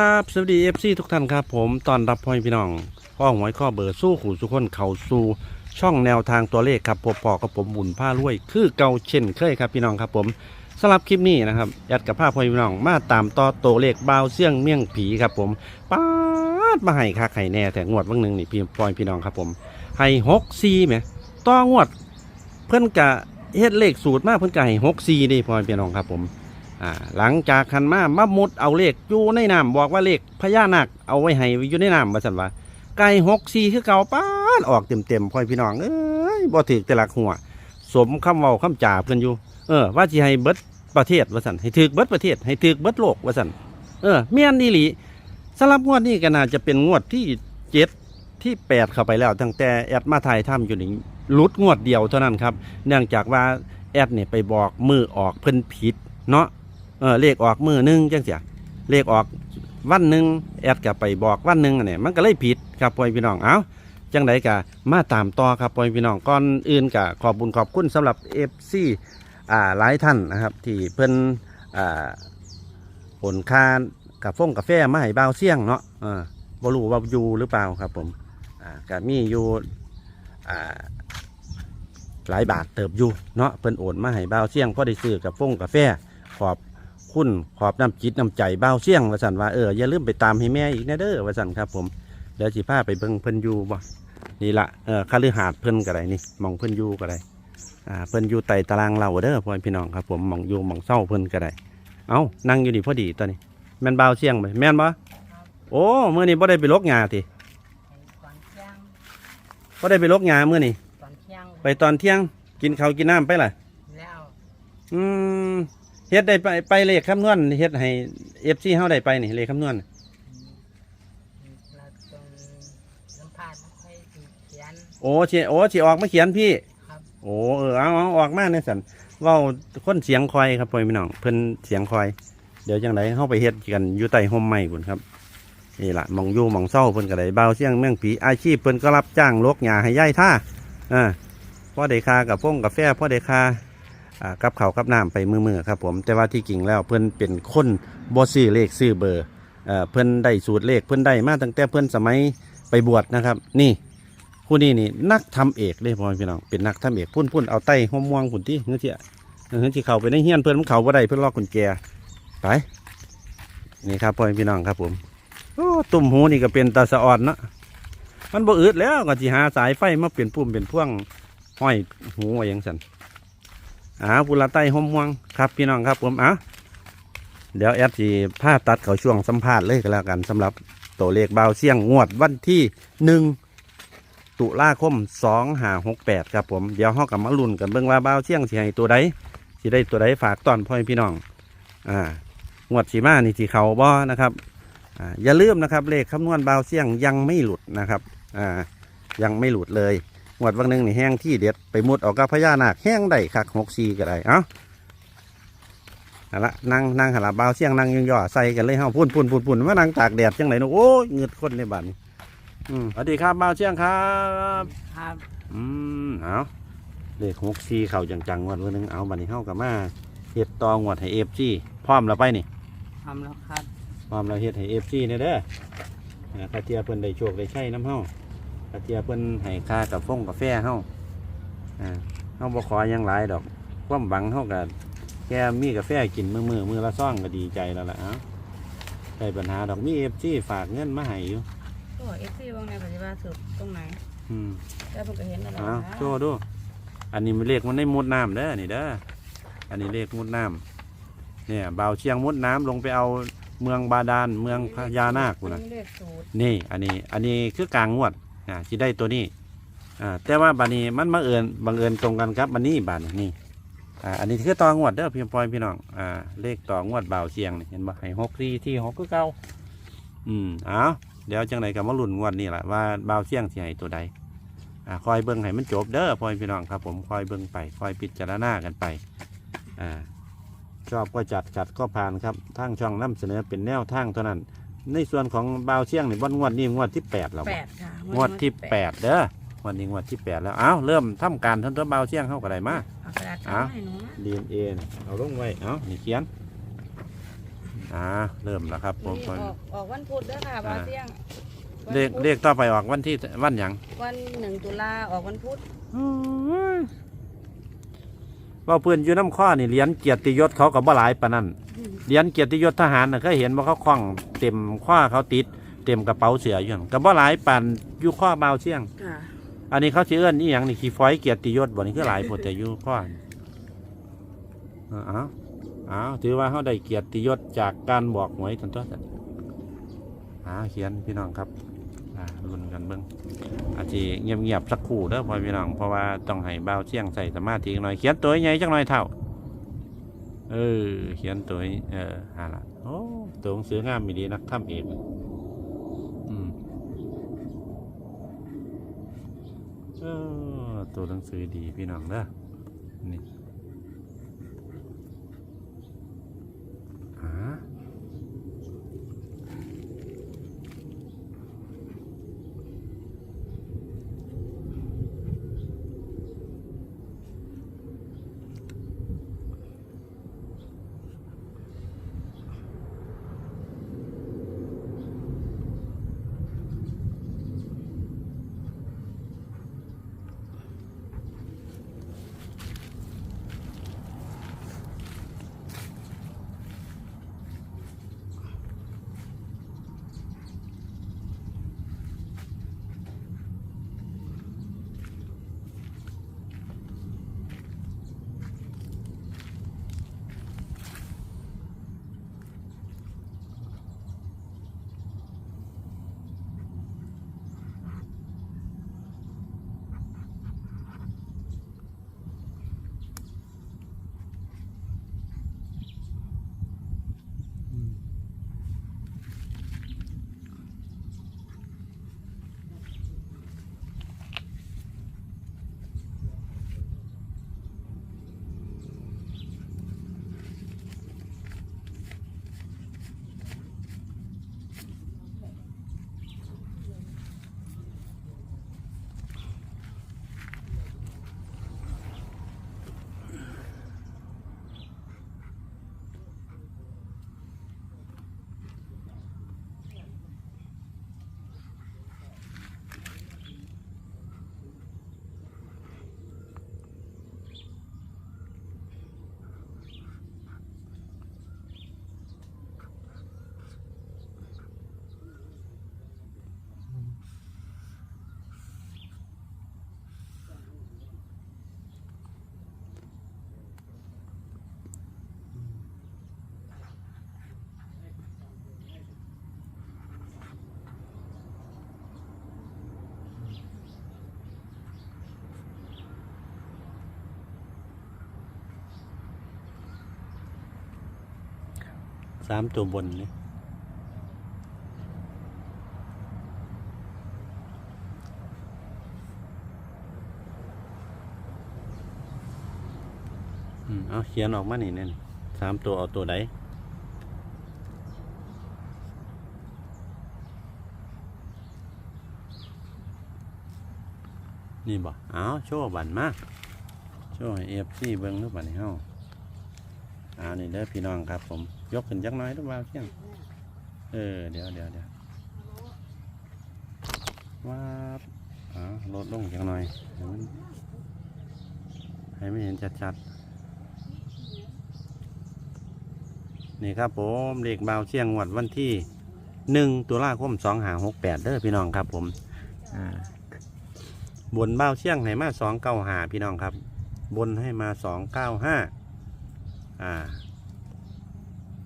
ครับสวัสดีเอฟซีทุกท่านครับผมตอนรับพ่อพี่น้องข้อหวยข้อเบอร์สู้ขู่สุขคนเขาสู่ช่องแนวทางตัวเลขครับพบปอกับผมบุญผ้ารวยคือเก่าเช่นเคยครับพี่น้องครับผมสำหรับคลิปนี้นะครับยัดกับภาพ่อพี่น้องมาตามต่อตัวเลขเบาเสี่ยงเมี่ยงผีครับผมป้าดมาให้คักให้แน่แต่งวดวันหนึ่งนี่พี่พ่อพี่น้องครับผมให้หกซีไหมต่องวดเพิ่อนกะเฮ็ดเลขสูตรมากเพิ่อนกะให้หกซีนี่พ่อพี่น้องครับผม หลังจากคันมามามุดเอาเลขอยู่ในน้ำบอกว่าเลขพญานาคเอาไว้ให้อยู่ในน้ำมาสั่นว่าไก่หกสี่คือเก่าป้านออกเต็มเต็มๆพ่อยพี่น้องเอ้ยบ่ถือแต่ละหัว สมคำเว้าคำจ่าเพิ่นอยู่ เออ ว่าสิให้เบิดประเทศว่าสั่นให้ถือเบิดประเทศ ให้ถือเบิดโลกว่าสั่นเออเมียนอีหลีสำหรับงวดนี้ก็น่าจะเป็นงวดที่เจ็ดที่แปดเข้าไปแล้ว ตั้งแต่แอดมาไทยถ้ำอยู่นี่ลุดงวดเดียวเท่านั้นครับ เนื่องจากว่าแอดเนี่ยไปบอกมือออกเพิ่นผิดเนาะ เออเลขออกมือหนึ่งจังเสียเลขออกวันหนึ่งแอดกับไปบอกวันหนึ่งอันเนี่ยมันก็เลยผิดครับพ่อพี่น้องเอาจังไดกะมาตามต่อครับพ่อพี่น้องก่อนอื่นกะขอบบุญขอบคุณสำหรับเอฟซีอ่าหลายท่านนะครับ ที่เพิ่นอ่าผลค่ากับฟงกาแฟมาให้บ่าเสี่ยงเนาะเออบ่รู้ว่าอยู่หรือเปล่าครับผมอ่าก็มีอยู่อ่าหลายบาทเติบอยู่เนาะเพิ่นโอนมาให้บ่าเสี่ยงพอได้ซื้อกับฟงกาแฟขอบ คุณขอบน้ำจิตน้ำใจเบ้าเสี่ยงว่าสันว่าเอออย่าลืมไปตามให้แม่อีกนะเด้อว่าสันครับ ผมเดี๋ยวสิพาไปเบิ่งเพิ่นอยู่บ่นี่ละเออคฤหาสน์เพิ่นก็ได้นี่หมองเพิ่นอยู่ก็ได้อ่าเพิ่นอยู่ไต่ตารางเราเด้อพ่อพี่น้องครับผมหมองอยู่หมองเศร้าเพิ่นก็ได้เอ้านั่งอยู่นี่พอดีตอนนี้ แม่นเบ้าเสี่ยงไหมแม่นบ่โอ้มื้อนี้บ่ได้ไปลกหญ้าติตอนเที่ยงบ่ได้ไปลกหญ้ามื้อนี้ตอนเที่ยงไปตอนเที่ยงกินข้าวกินน้ำไปล่ะแล้วอืม เฮ็ดได้ไปไปเลขคำนวณเฮ็ดให้ FC เฮาได้ไปนี่เลขคำนวณเราตรงสัมภาษณ์ไม่ค่อยถูกเขียน โอ้ชีโอ้ชีออกมาเขียนพี่ครับ โอ้เออเอาเอาออกมาในสันเว่าคนเสียงคอยครับพ่อพี่น้องเพิ่นเสียงคอย เดี๋ยวจังไดเข้าไปเฮ็ดกันอยู่ใต้ห่มไม้พุ่นครับนี่ล่ะหมองอยู่หมองเศร้าเพิ่นก็ได้เบาเสียงเมืองผีอาชีพเพิ่นก็รับจ้างลกหญ้าให้ย่ายท่าอ่าพ่อได้ค่ากับพงกาแฟพ่อได้ค่าอ่า กับเขากับน้ำไปมือๆครับผมแต่ว่าที่จริงแล้วเพิ่อนเป็นคนบ่ซื้อเลขซื้อเบอร์เอ่อนได้สูตรเลขเพิ่อนได้มาตั้งแต่เพิ่อนสมัยไปบวชนะครับ นี่ผู้นี้นี่นักทำเอกเลยพ่อพี่น้องเป็นนักทำเอกพุ่นพุ่นเอาไต้ห้อมม่วงพุ่นที่เงี้ยที่เงี้ยที่เขาไปในเฮียนเพื่อนมันเขาบ่ได้เพื่อนลอกกุญแจไปนี่ครับพ่อพี่น้องครับผมโอ้ตุ่มหูนี่ก็เป็นตาสะออนเนาะมันบ่อืดแล้วก็สิหาสายไฟมาเปลี่ยนปุ่มเป็นพ่วงห้อยหูไว้อยังสัน อ่าปุระไต้ห้อมม่วงครับพี่น้องครับผมอะเดี๋ยวแอดจีผ้าตัดเขาช่วงสัมภาษณ์เลยก็แล้วกันสำหรับตัวเลขเบาเสี่ยงงวดวันที่หนึ่งตุลาคมสองหาหกแปดครับผมเดี๋ยวห้อกับมาลุ้นกันเบิ่งว่าเบาเสี่ยงสิให้ตัวใดสิได้ตัวใดฝากตอนพ่อแม่พี่น้องอ่างวดสีมานี่สีเขาบ่นะครับอ่าอย่าลืมนะครับเลขคำนวณเบาเสี่ยงยังไม่หลุดนะครับอ่ายังไม่หลุดเลย งวดวันหนึ่งนี่แห้งที่เด็ดไปมุดออกกับพญานาคแห้งได้คักหกซีก็ได้เอ้าเอาละนั่งนั่งหนละบ้าวเสี่ยงนั่งย่อๆใส่กันเลยเฮาพุ่นพุ่นพุ่นพุ่นมานั่งตากแดดจังไหนเนาะโอ้ยเหงือดคนในบ้านนี่อืมสวัสดีครับบ้าวเสี่ยงครับครับอืมเอาเลขหกสี่เข่าจังๆงวดวันหนึงเอาบัดนี้เข้ากับมาเฮ็ดตองวดให้เอฟซีพร้อมแล้วไปนี่ทำแล้วครับพร้อมแล้วเฮ็ดให้เอฟซีเนี่ยเด้ออ่าข้าเจียเพิ่นได้โชคได้ใช้น้ำเฮา ข้าเจียเพิ่นให้ค่ากับฟงกาแฟเฮาอ่าเฮาบ่ขอหยังหลายดอก ความหวังเฮาก็แค่มีกาแฟกินมือมือมือละซ่องก็ดีใจแล้วล่ะเอ้าใช่ปัญหาดอกมีเอฟซีฝากเงินมาให้อยู่ตัวเอฟซีบางในปฏิบัติสืบตรงไหนอืมแล้วผมก็เห็นอะไรอ้าวโชว์ดู อันนี้มันเลขมันได้มุดน้ำเด้อนี่เด้ออันนี้เลขมุดน้ำเนี่ยบ่าวเชียงมุดน้ำลงไปเอาเมืองบาดาลเมืองพญานาคกูนะเลขสูตรนี่ อันนี้ อันนี้คือกลางงวด อ่าที่ได้ตัวนี้อ่าแต่ว่าบัดนี้มันบังเอิญบังเอิญตรงกันครับบันนี้บานี้นี่อ่าอันนี้คือตองวดเด้อพี่ปอยพี่น้องอ่าเลขตองวดเบาเชียงนี่เห็นบ่ให้หกที่ที่หกคือเก่าอืมเอาวเดี๋ยวจังไหนกับมาลุ้นงวดนี่แหละว่าเบาเชียงสิให้ตัวใดอ่าคอยเบิ่งให้มันจบเด้อพ่อพี่น้องครับผมคอยเบิ่งไปคอยพิจารณากันไปอ่าชอบก็จัดจัดก็ผ่านครับทางช่องนำเสนอเป็นแนวทางเท่านั้น ในส่วนของบ่าวเชียงนี่วันงวดนี้งวดที่แปดแล้วแปบ่ดค่ะงวดที่แปดเด้อวันนี้งวดที่แปดแล้วอ้าวเริ่มทำการทั้งตัวบ่าวเชียงเข้าก็ได้มา เอากระดาษอ้าวให้หนูนะดีเอ็นเอาลงไว้เอานี่เขียนอ่าเริ่มแล้วครับผมนี่ออกออกวันพุธเด้อค่ะบาเสียงวันเลขพุธเลขต่อไปออกวันที่วันหยังวันหนึ่งตุลาออกวันพุธเว่าเพื่อนอยู่น้ำข้อนี่เหรียญเกียรติยศเขากับบ่หลายปานนั้นเหรียญเกียรติยศทหารน่ะเคยเห็นว่าเขาคล้องเต็มข้อเขาติด เต็มกระเป๋าเสืออยู่นั่นกับบ่หลายปานอยู่ข้อเบาวเชียง ค่ะอันนี้เขาสิเอื้อนนี่อหย่างนี่ขี้ฝอยเกียรติยศบ่นี่คือหลายพดแต่อยู่ข้อนี่เอาเอาเอาถือว่าเขาได้เกียรติยศจากการบอกหวยทันตัวสันอ่าเขียนพี่น้องครับ อ่าลุ้นกันเบิ้งอาจจะเงียบๆสักครู่เด้อพ่อพี่น้องเพราะว่าต้องให้เบาเชียงใส่สมาธิหน่อยเขียนตัวใหญ่จังหน่อยเท่าเออเขียนตัวเออหาละโอ้ตัวหนังสืองามมีดีนักทำเองอืมเออตัวหนังสือดีพี่น้องเด้อนี่หา สามตัวบนนี่อืมเอาเขียนออกมานี่เนี่ยสามตัวเอาตัวไหนนี่บ่เอาโชว์บันมาโชว์เอฟซีเบิ้งรูปบันให้เฮา เอานี่เด้อพี่น้องครับ ผมยกขึ้นจักน้อยหรือเปล่าเที่ยงเออเดี๋ยวเดี๋ยวเดี๋ยวว้าบอ๋อลดลงจักหน่อยให้มันให้ไม่เห็นชัดๆนี่ครับผมเด็กเบาวเชียงวัดวันที่หนึ่งตุลาคมสองหาหกแปดเด้อพี่น้องครับผมอ่าบนเบาวเชียงให้มาสองเก้าหาพี่น้องครับ บนให้มาสองเก้าห้า อ่า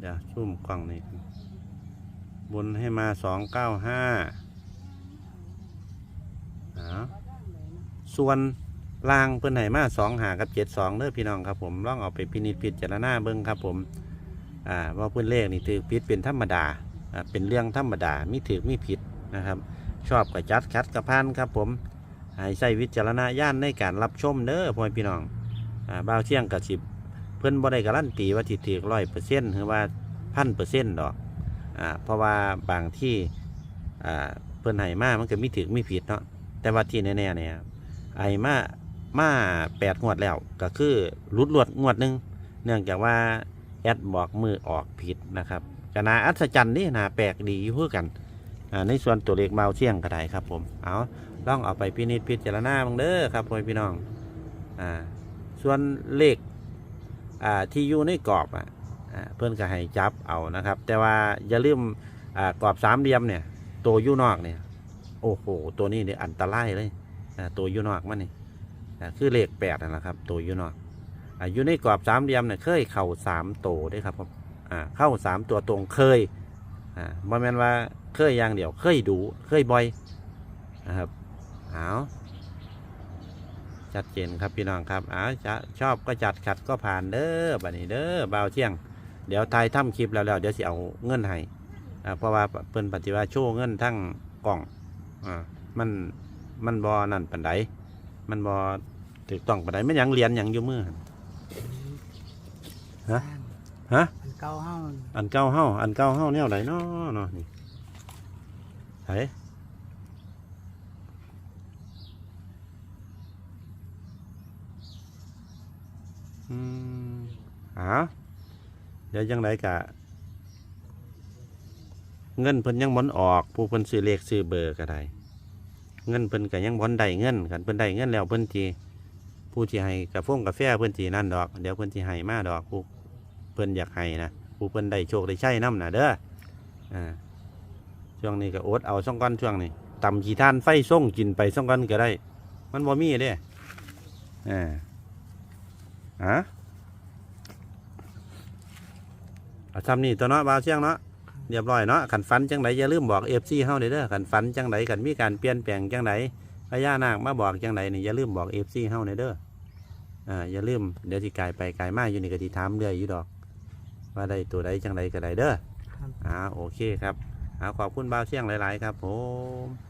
เดี๋ยวซุ่มกล้องนี่บนให้มาสองเก้าห้าส่วนล่างเพิ่อนให้มาสองหากับเจ็ดสองเด้อพี่น้องครับผมลองเอาไปพินิจพิจารณาเบิ้งครับผมอ่าว่าเพื่อนเลขนี่ถือผิดเป็นธรรมดาอ่าเป็นเรื่องธรรมดามีถือมีผิดนะครับ ชอบกับจัดคัดกับพันครับผมให้ใช้วิจารณญาณในการรับชมเด้อพ่อพี่น้องอ่าบ่าวเที่ยงกับสิบ พื่นบ่ได้การันตีว่าสิถือร้อยเปอร์เซ็นต์หรือว่าพันเปอร์เซ็นต์ดอกอ่าเพราะว่าบางที่อ่าเพื่นให้มามันก็มีถือมีผิดเนาะแต่ว่าที่แน่ๆเนี่ยไอ้มามาแปดงวดแล้วก็คือรุดรวดงวดหนึ่งเนื่องจากว่าแอดบอกมือออกผิดนะครับก็นาอัศจรรย์นี่นาแปลกดีอยู่เพื่อกันอ่าในส่วนตัวเลขเบาเสี่ยงก็ได้ครับผมเอาล่องเอาไปพินิจพิจารณาบ้างเด้อครับพ่อพี่น้องอ่าส่วนเลข อ่าที่อยู่ในกรอบอะเพื่อนก็ให้จับเอานะครับ แต่ว่าอย่าลืมกรอบสามเหลี่ยมเนี่ย ตัวอยู่นอกเนี่ย โอ้โห ตัวนี้เนี่ยอันตรายเลยตัวอยู่นอกมันนี่คือเลขแปดนะครับ ตัวอยู่นอกอยู่ในกรอบสามเหลี่ยมเนี่ยเคยเข่าสามโตวด้วยครับผมเข้าสามตัวตรงเคยอ่าบ่แม่นว่าเคยอย่างเดียวเคยดูเคยบ่อยนะครับ ชัดเจนครับพี่น้องครับเอาจะชอบก็จัดขัดก็ผ่านเด้อบัดนี้เด้อบ่าวเที่ยง เดี๋ยวทายทำคลิปแล้วแล้วเดี๋ยวสิเอาเงินให้อ่าเพราะว่าเพิ่นปฏิวัติโชว์เงินทั้งกล่องอ่ามันมันบอนั่นปันไดมันบอถูกต้องปันไดมันหยังเหรียญหยังอยู่มือหั่นฮะฮะอันเก่าเฮาอันเก่าเฮาอันเก่าเฮาแนวไหนเนาะเนาะนี่ไผ อืมอ้าวเดี๋ยวยังไงกะ เงินเพิ่นยังบ่นออก ผู้เพิ่นซื้อเลขซื้อเบอร์ก็ได้ เงินเพิ่นก็ยังบ่นได้เงินกันเพิ่นได้เงินแล้วเพิ่นสิผู้ที่ให้กาแฟกาแฟเพิ่นสินั่นดอก เดี๋ยวเพิ่นสิให้มาดอกผู้เพิ่นอยากให้นะผู้เพิ่นได้โชคได้ใช้นํน่ะเด้ออ่าช่วงนี้ก็อดเอาซ่องก้อนช่วงนี้ตำขี้ทานไฟส่งกินไปซ่องก้อนก็ได้ มันบ่มีเด้อ่า ฮะเอาทำนี่ตัวเนาะบ่าวเชียงเนาะเรียบร้อยเนาะขันฟันจังไดอย่าลืมบอกเอฟซีเฮาเด้อเด้อขันฟันจังไดขันมีการเปลี่ยนแปลงจังไดพญานาคมาบอกจังไดนี่อย่าลืมบอกเอฟซีเฮาเด้อเด้ออ่าอย่าลืมเดี๋ยวสิกลายไปกลายมาอยู่นี่ก็สิถามเรื่อยอยู่ดอก ว่าได้ตัวใดจังไดก็ได้เด้อครับ อ่าโอเคครับอ่าขอบคุณบ่าวเชียงหลาย ๆ ครับผม